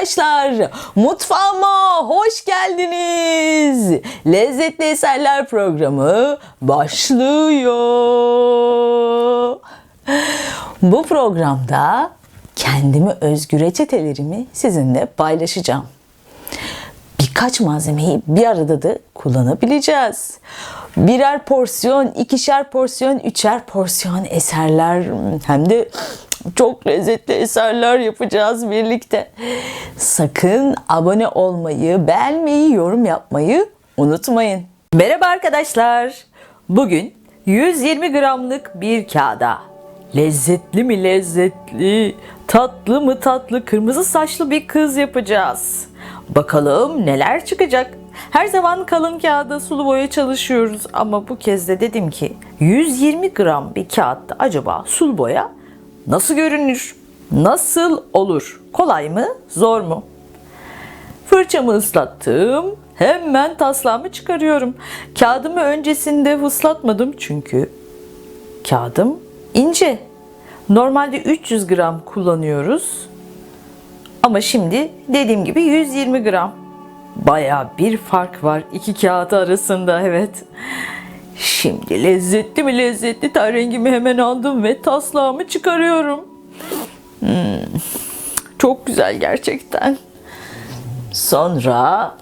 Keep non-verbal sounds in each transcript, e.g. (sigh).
Arkadaşlar. Mutfağıma hoş geldiniz. Lezzetli Eserler programı başlıyor. Bu programda kendime özgü reçetelerimi sizinle paylaşacağım. Birkaç malzemeyi bir arada da kullanabileceğiz. Birer porsiyon, ikişer porsiyon, üçer porsiyon eserler hem de çok lezzetli eserler yapacağız birlikte. Sakın abone olmayı, beğenmeyi, yorum yapmayı unutmayın. Merhaba arkadaşlar. Bugün 120 gramlık bir kağıda lezzetli mi lezzetli, tatlı mı tatlı kırmızı saçlı bir kız yapacağız. Bakalım neler çıkacak. Her zaman kalın kağıda sulu boya çalışıyoruz ama bu kez de dedim ki 120 gram bir kağıtta acaba sulu boya nasıl görünür? Nasıl olur? Kolay mı? Zor mu? Fırçamı ıslattım. Hemen taslağımı çıkarıyorum. Kağıdımı öncesinde ıslatmadım çünkü kağıdım ince. Normalde 300 gram kullanıyoruz. Ama şimdi dediğim gibi 120 gram. Baya bir fark var iki kağıt arasında evet. Şimdi lezzetli mi lezzetli ten rengimi hemen aldım ve taslağımı çıkarıyorum. Hmm, çok güzel gerçekten. Sonra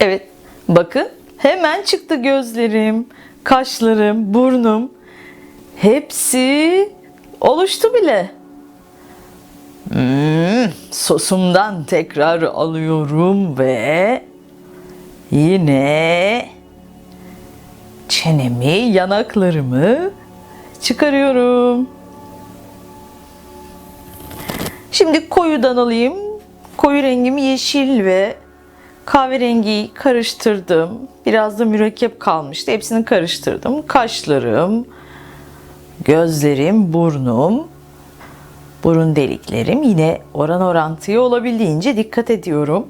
evet bakın hemen çıktı gözlerim, kaşlarım, burnum. Hepsi oluştu bile. Hmm, sosumdan tekrar alıyorum ve yine çenemi, yanaklarımı çıkarıyorum. Şimdi koyudan alayım. Koyu rengimi yeşil ve kahverengiyi karıştırdım. Biraz da mürekkep kalmıştı. Hepsini karıştırdım. Kaşlarım, gözlerim, burnum, burun deliklerim yine oran orantıya olabildiğince dikkat ediyorum.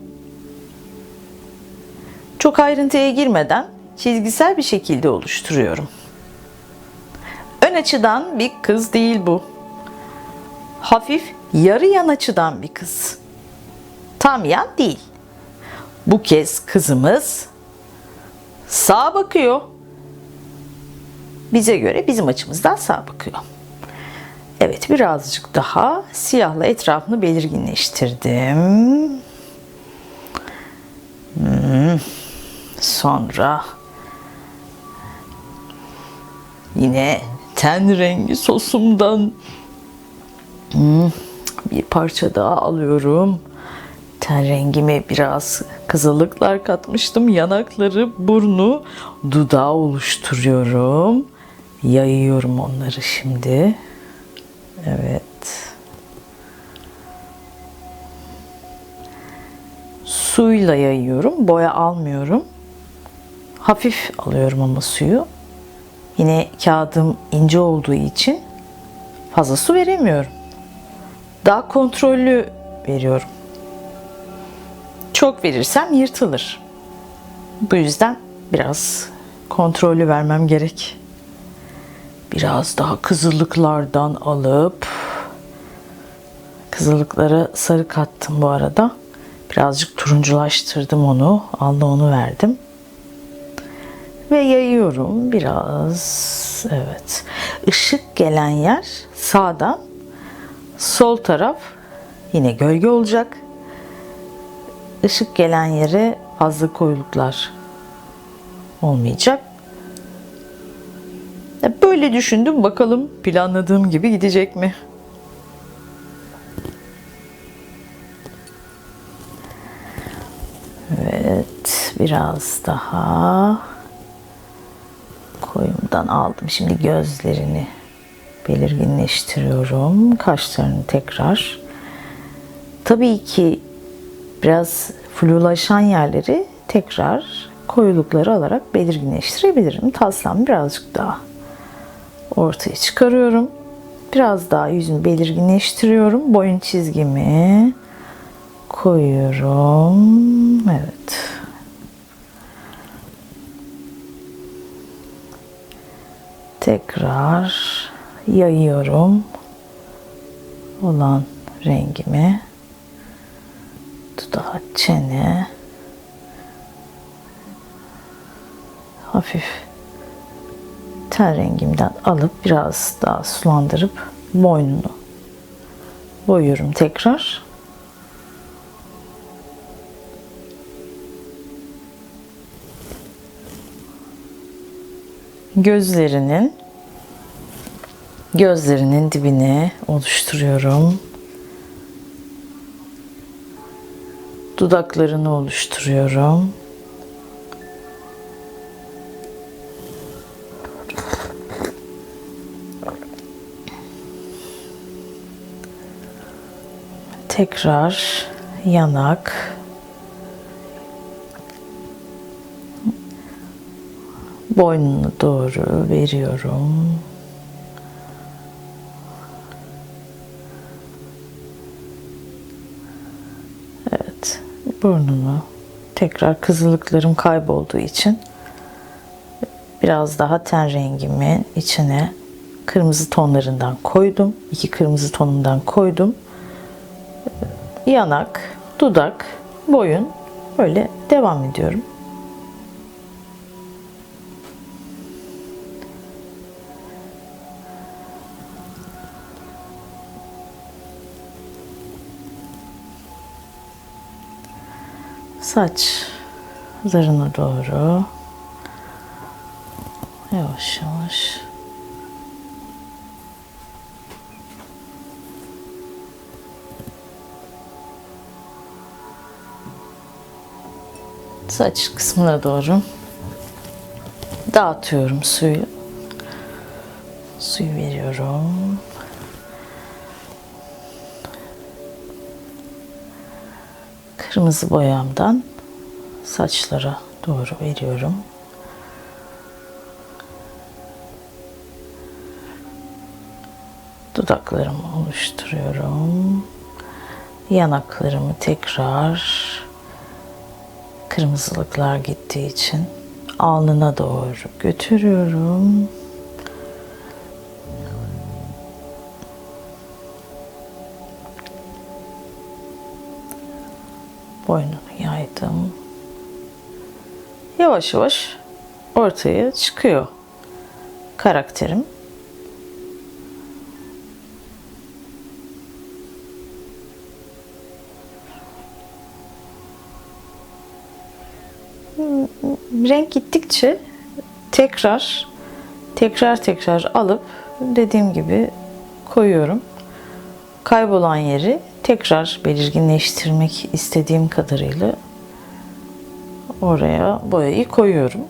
Çok ayrıntıya girmeden çizgisel bir şekilde oluşturuyorum. Ön açıdan bir kız değil bu. Hafif yarı yan açıdan bir kız. Tam yan değil. Bu kez kızımız sağa bakıyor. Bize göre bizim açımızdan sağa bakıyor. Evet birazcık daha siyahla etrafını belirginleştirdim. Hmm. Sonra yine ten rengi sosumdan hmm, bir parça daha alıyorum. Ten rengime biraz kızılıklar katmıştım. Yanakları, burnu, dudağı oluşturuyorum. Yayıyorum onları şimdi. Evet. Suyla yayıyorum. Boya almıyorum. Hafif alıyorum ama suyu. Yine kağıdım ince olduğu için fazla su veremiyorum. Daha kontrollü veriyorum. Çok verirsem yırtılır. Bu yüzden biraz kontrollü vermem gerek. Biraz daha kızıllıklardan alıp kızıllıklara sarı kattım bu arada. Birazcık turunculaştırdım onu. Alda onu verdim. Ve yayıyorum biraz. Evet. Işık gelen yer sağdan. Sol taraf yine gölge olacak. Işık gelen yere fazla koyuluklar olmayacak. Böyle düşündüm bakalım planladığım gibi gidecek mi? Evet biraz daha koyumdan aldım. Şimdi gözlerini belirginleştiriyorum. Kaşlarını tekrar. Tabii ki biraz flulaşan yerleri tekrar koyulukları alarak belirginleştirebilirim. Taslam birazcık daha ortaya çıkarıyorum. Biraz daha yüzümü belirginleştiriyorum. Boyun çizgimi koyuyorum. Evet. Tekrar yayıyorum. Olan rengimi. Dudağı, çene. Hafif ten rengimden alıp biraz daha sulandırıp boynunu boyuyorum tekrar. Gözlerinin gözlerinin dibini oluşturuyorum. Dudaklarını oluşturuyorum. Tekrar yanak. Boynunu doğru veriyorum. Evet, burnunu tekrar kızılıklarım kaybolduğu için biraz daha ten rengimin içine kırmızı tonlarından koydum. İki kırmızı tonundan koydum. Yanak, dudak, boyun böyle devam ediyorum. Saçlarına doğru yavaş yavaş saç kısmına doğru dağıtıyorum suyu. Suyu veriyorum. Kırmızı boyamdan saçlara doğru veriyorum. Dudaklarımı oluşturuyorum. Yanaklarımı tekrar kırmızılıklar gittiği için alnına doğru götürüyorum. Boynunu yaydım. Yavaş yavaş ortaya çıkıyor karakterim. renk gittikçe tekrar tekrar tekrar alıp dediğim gibi koyuyorum. Kaybolan yeri tekrar belirginleştirmek istediğim kadarıyla oraya boyayı koyuyorum.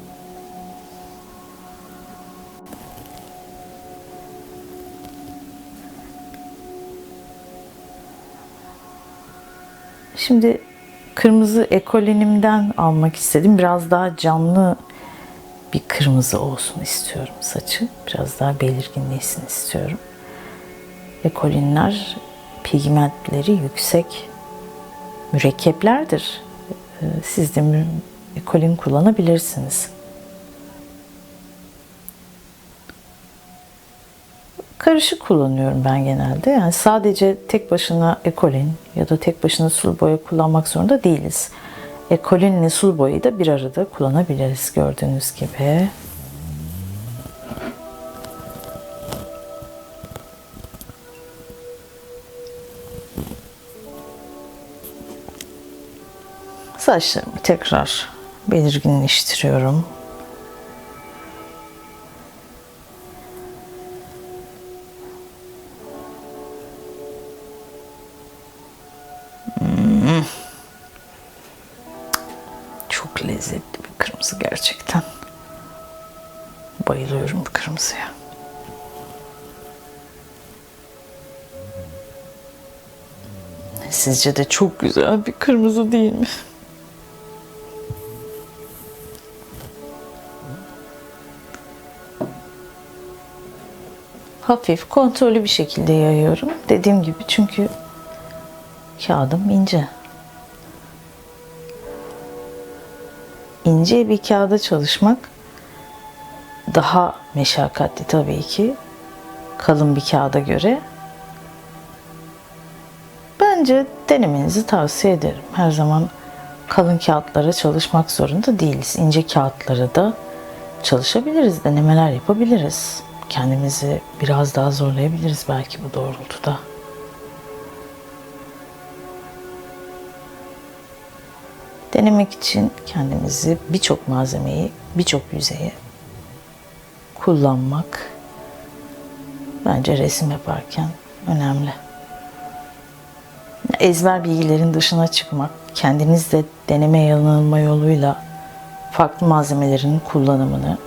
Şimdi kırmızı ekolinimden almak istedim. Biraz daha canlı bir kırmızı olsun istiyorum saçı. Biraz daha belirginleşsin istiyorum. Ekolinler pigmentleri yüksek mürekkeplerdir. Ee, Siz de ekolin kullanabilirsiniz. Karışık kullanıyorum ben genelde. Yani sadece tek başına ekolin ya da tek başına sulu boya kullanmak zorunda değiliz. Ekolinle sulu boyayı da bir arada kullanabiliriz gördüğünüz gibi. Saçlarımı tekrar belirginleştiriyorum. Hmm. Çok lezzetli bir kırmızı gerçekten. Bayılıyorum bu kırmızıya. Sizce de çok güzel bir kırmızı değil mi? Hafif, kontrollü bir şekilde yayıyorum. Dediğim gibi çünkü kağıdım ince. İnce bir kağıda çalışmak daha meşakkatli tabii ki kalın bir kağıda göre. Bence denemenizi tavsiye ederim. Her zaman kalın kağıtlara çalışmak zorunda değiliz. İnce kağıtlara da çalışabiliriz, denemeler yapabiliriz. Kendimizi biraz daha zorlayabiliriz belki bu doğrultuda. Denemek için kendimizi birçok malzemeyi, birçok yüzeye kullanmak bence resim yaparken önemli. Ezber bilgilerin dışına çıkmak, kendiniz de deneme yanılma yoluyla farklı malzemelerin kullanımını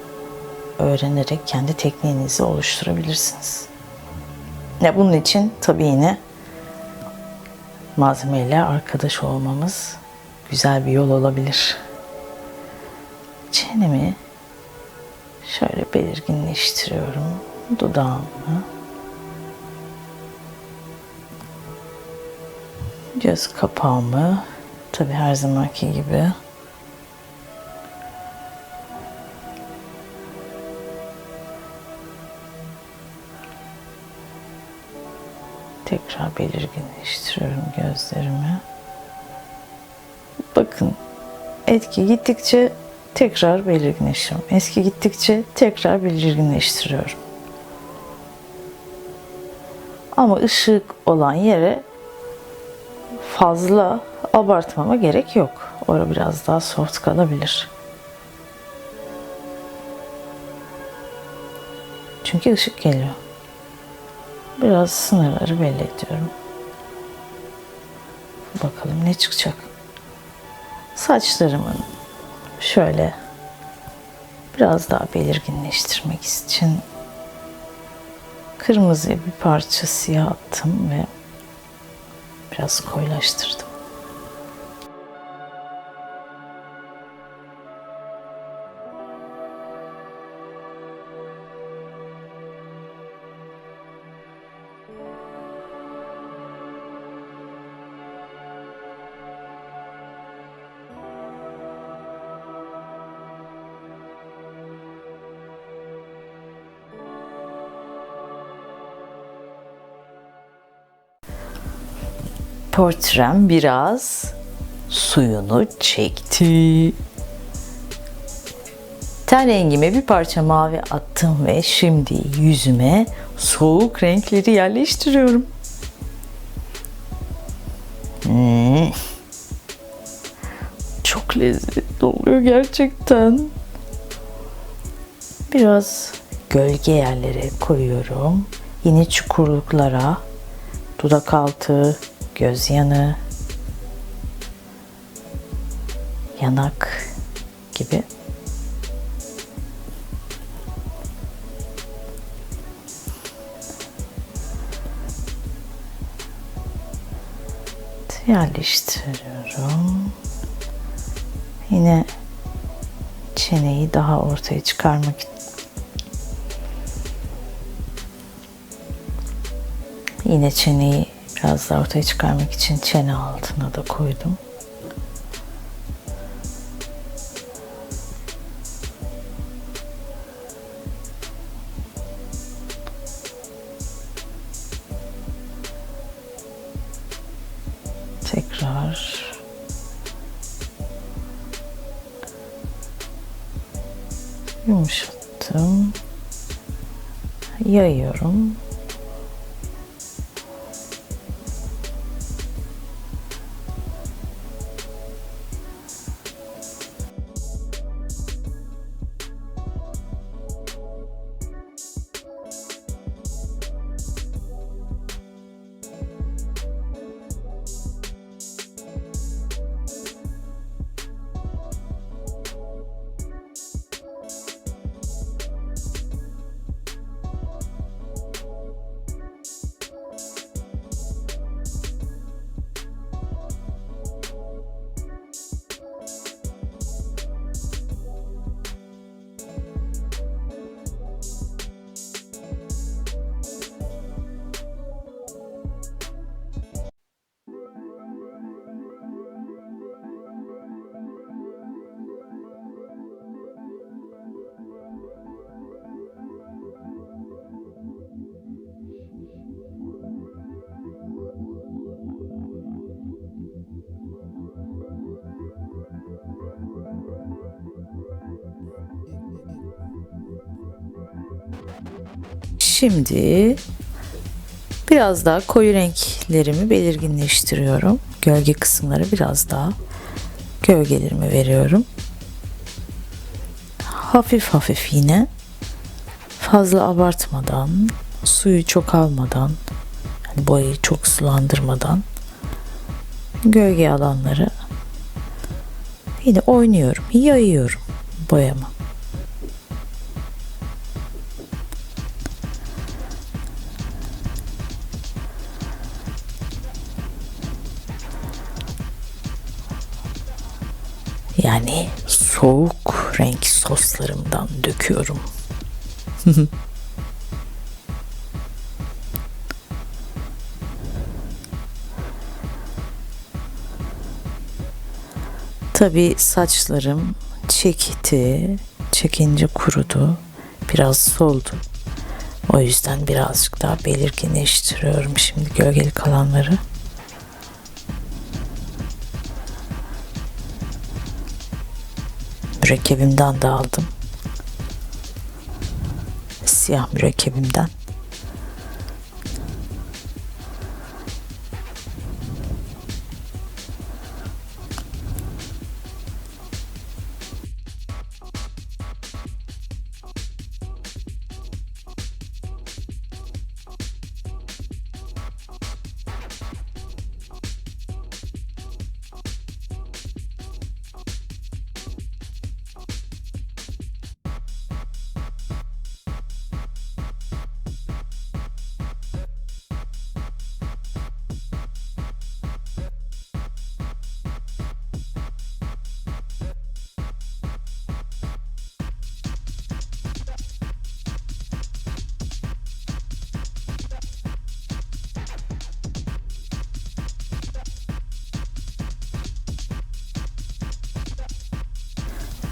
öğrenerek kendi tekniğinizi oluşturabilirsiniz. Ya bunun için tabii yine malzemeyle arkadaş olmamız güzel bir yol olabilir. Çenemi şöyle belirginleştiriyorum. Dudağımı. Göz kapağımı tabii her zamanki gibi tekrar belirginleştiriyorum gözlerimi. Bakın etki gittikçe tekrar belirginleştiriyorum. Eski gittikçe tekrar belirginleştiriyorum. Ama ışık olan yere fazla abartmama gerek yok. Orada biraz daha soft kalabilir. Çünkü ışık geliyor. Biraz sınırları belli ediyorum. Bakalım ne çıkacak. Saçlarımın şöyle biraz daha belirginleştirmek için kırmızıya bir parça siyah attım ve biraz koyulaştırdım. Portrem biraz suyunu çekti. Ten rengime bir parça mavi attım ve şimdi yüzüme soğuk renkleri yerleştiriyorum. Hmm. Çok lezzetli oluyor gerçekten. Biraz gölge yerlere koyuyorum. Yine çukurluklara, dudak altı, göz yanı, yanak gibi. yerleştiriyorum. Yine çeneyi daha ortaya çıkarmak için yine çeneyi biraz daha ortaya çıkarmak için çene altına da koydum. Şimdi biraz daha koyu renklerimi belirginleştiriyorum. Gölge kısımları biraz daha gölgelerimi veriyorum. Hafif hafif yine fazla abartmadan, suyu çok almadan, yani boyayı çok sulandırmadan gölge alanları yine oynuyorum, yayıyorum boyama. Yani soğuk renk soslarımdan döküyorum. (laughs) Tabii saçlarım çekti, çekince kurudu, biraz soldu. O yüzden birazcık daha belirginleştiriyorum şimdi gölgeli kalanları. Mürekkebimden de aldım. Siyah mürekkebimden.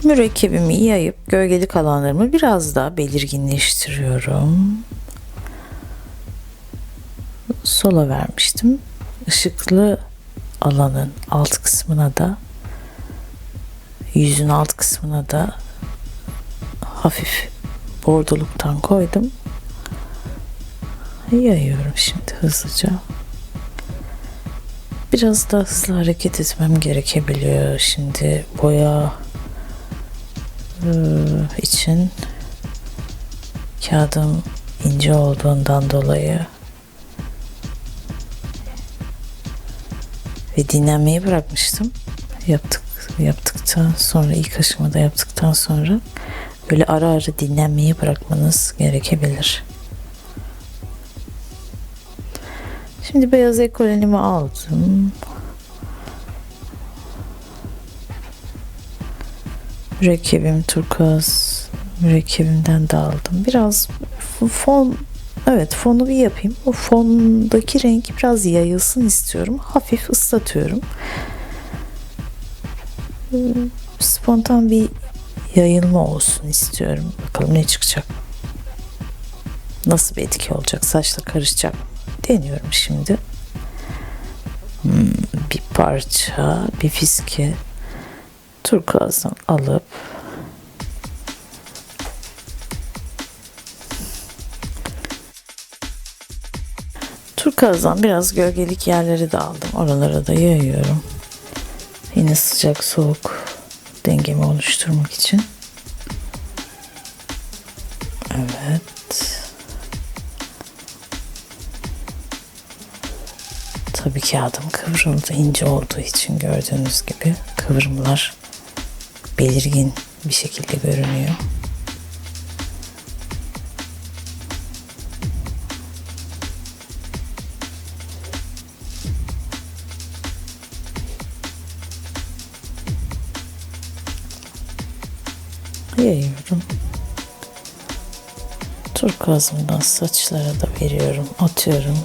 Mürekkebimi yayıp gölgeli kalanlarımı biraz daha belirginleştiriyorum. Sola vermiştim. Işıklı alanın alt kısmına da yüzün alt kısmına da hafif bordoluktan koydum. Yayıyorum şimdi hızlıca. Biraz daha hızlı hareket etmem gerekebiliyor. Şimdi boya için kağıdım ince olduğundan dolayı ve dinlenmeyi bırakmıştım. Yaptık yaptıktan sonra ilk aşamada yaptıktan sonra böyle ara ara dinlenmeyi bırakmanız gerekebilir. Şimdi beyaz ekolonimi aldım. Mürekkebim turkuaz mürekkebimden de aldım. Biraz fon evet fonu bir yapayım. O fondaki renk biraz yayılsın istiyorum. Hafif ıslatıyorum. Spontan bir yayılma olsun istiyorum. Bakalım ne çıkacak. Nasıl bir etki olacak? Saçla karışacak. Deniyorum şimdi. Hmm, bir parça, bir fiske turkuazdan alıp turkuazdan biraz gölgelik yerleri de aldım. Oralara da yayıyorum. Yine sıcak soğuk dengemi oluşturmak için. Evet. Tabii kağıdım kıvrıldı ince olduğu için gördüğünüz gibi kıvrımlar belirgin bir şekilde görünüyor. Yayıyorum. Turkuazımdan saçlara da veriyorum, atıyorum.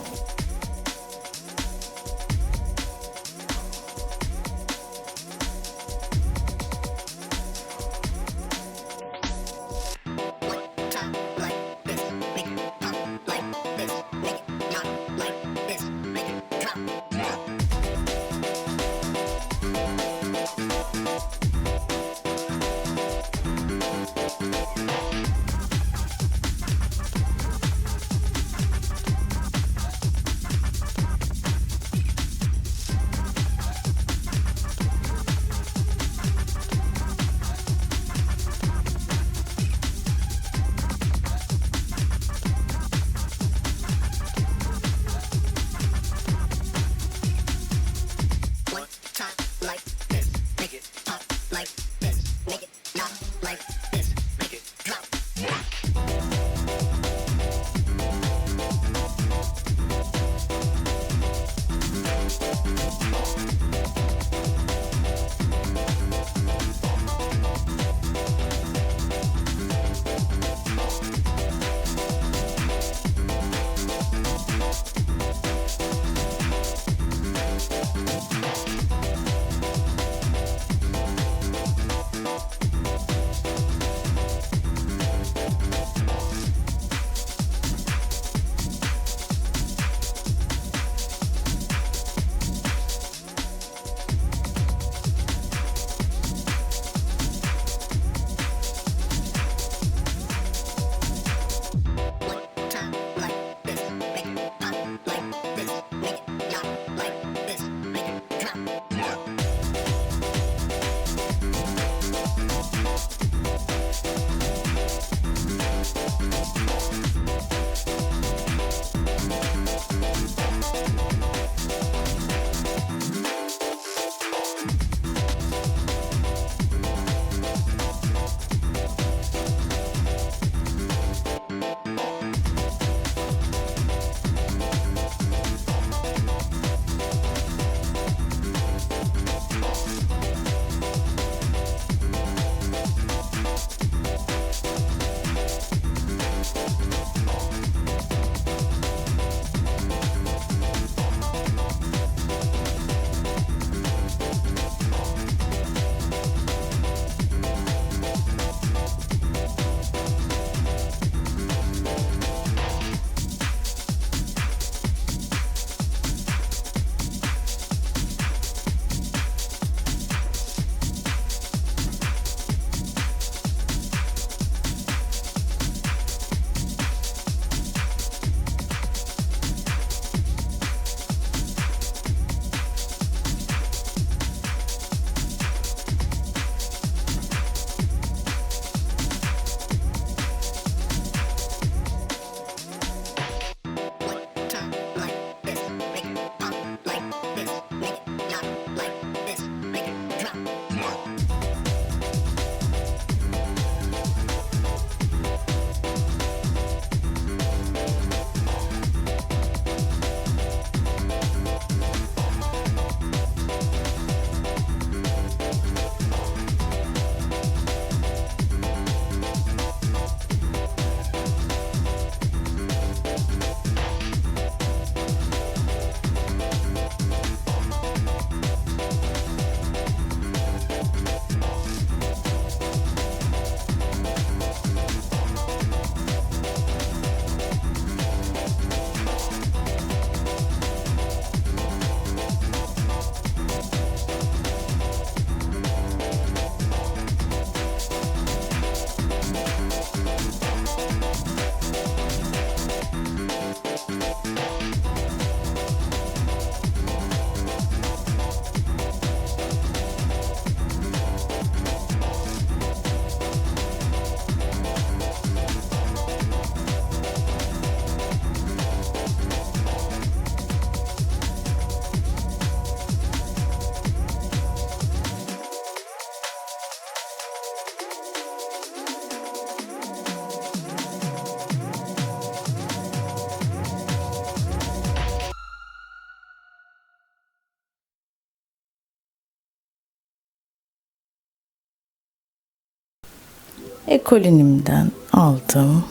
Ekolinimden aldım.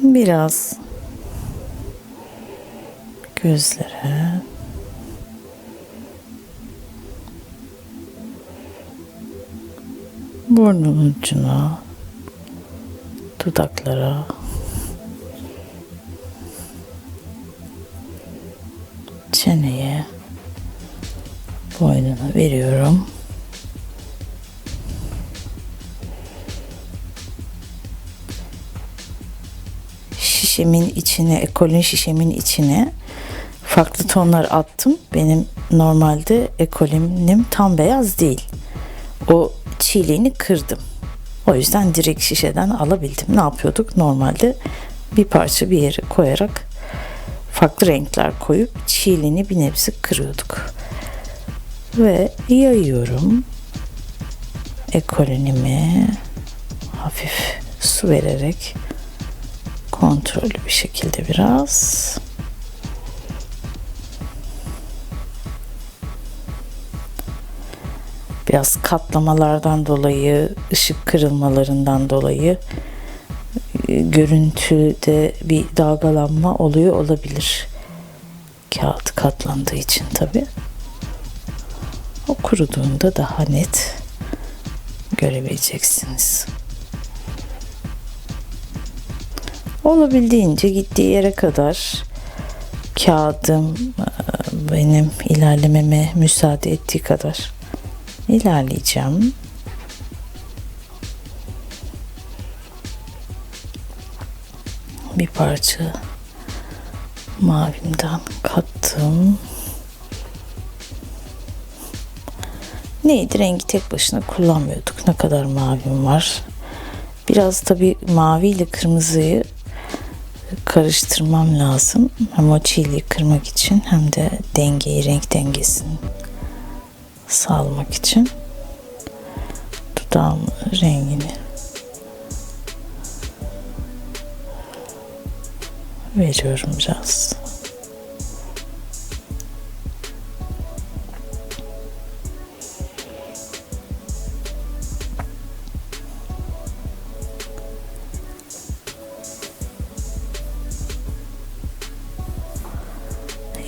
Biraz gözlere burnun ucuna dudaklara çeneye boynuna veriyorum. Şişemin içine, ekolün şişemin içine farklı tonlar attım. Benim normalde ekolinim tam beyaz değil. O çiğliğini kırdım. O yüzden direkt şişeden alabildim. Ne yapıyorduk? Normalde bir parça bir yere koyarak farklı renkler koyup çiğliğini bir nebze kırıyorduk. Ve yayıyorum. Ekolinimi hafif su vererek kontrollü bir şekilde biraz biraz katlamalardan dolayı, ışık kırılmalarından dolayı e, görüntüde bir dalgalanma oluyor olabilir. Kağıt katlandığı için tabi. O kuruduğunda daha net görebileceksiniz. Olabildiğince gittiği yere kadar kağıdım e, benim ilerlememe müsaade ettiği kadar ilerleyeceğim. Bir parça mavimden kattım. Neydi rengi tek başına kullanmıyorduk. Ne kadar mavim var. Biraz tabi mavi ile kırmızıyı karıştırmam lazım. Hem o çiğliği kırmak için hem de dengeyi, renk dengesini sağlamak için dudağım rengini veriyorum biraz.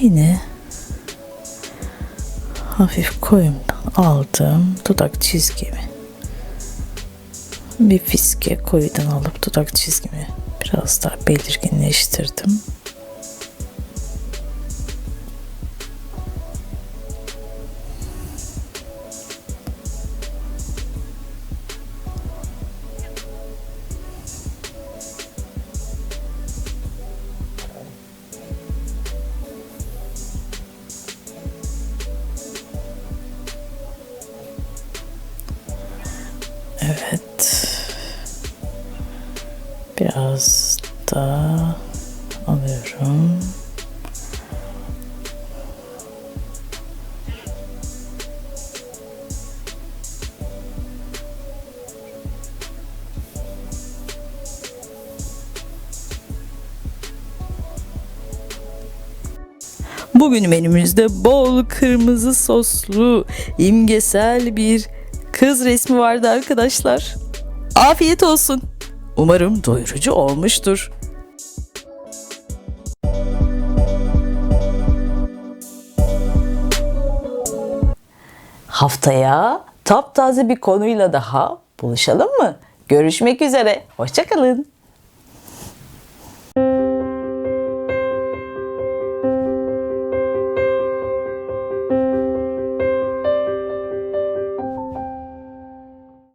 Yine hafif koyumdan aldım dudak çizgimi. Bir fiske koyudan alıp dudak çizgimi biraz daha belirginleştirdim. Alıyorum. Bugün menümüzde bol kırmızı soslu imgesel bir kız resmi vardı arkadaşlar. Afiyet olsun. Umarım doyurucu olmuştur. Haftaya taptaze bir konuyla daha buluşalım mı? Görüşmek üzere. Hoşçakalın.